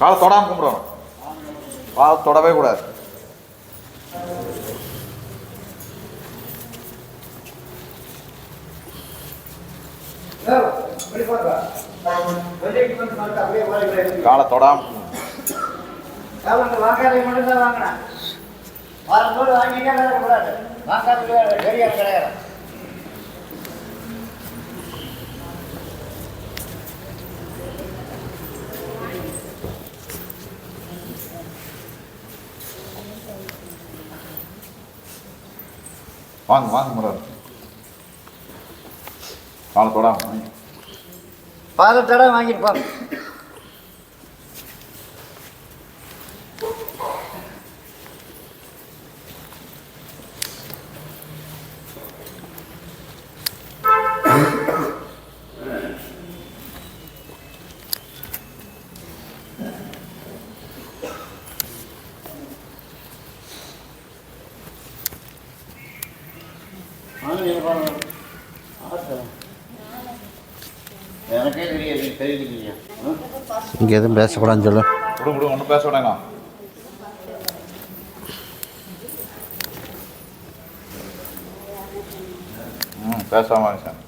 காலை தொடாமல் கும்பிடணும். காலை தொடவே கூடாது. காலை தொடாம வாங்காத மட்டும்தான் வாங்கினேன் கூடாது வாங்காத கிடையாது வாங்க வாங்க முறை காலை வாங்கி வாங்க. பாதத்தோட வாங்கிட்டு போங்க எனக்கே தெரியாது தெரியுதுங்க இங்கே எதுவும் பேசக்கூடாதுன்னு சொல்லு. விடு விடு ஒன்றும் பேச வேணாம் ம் சார்.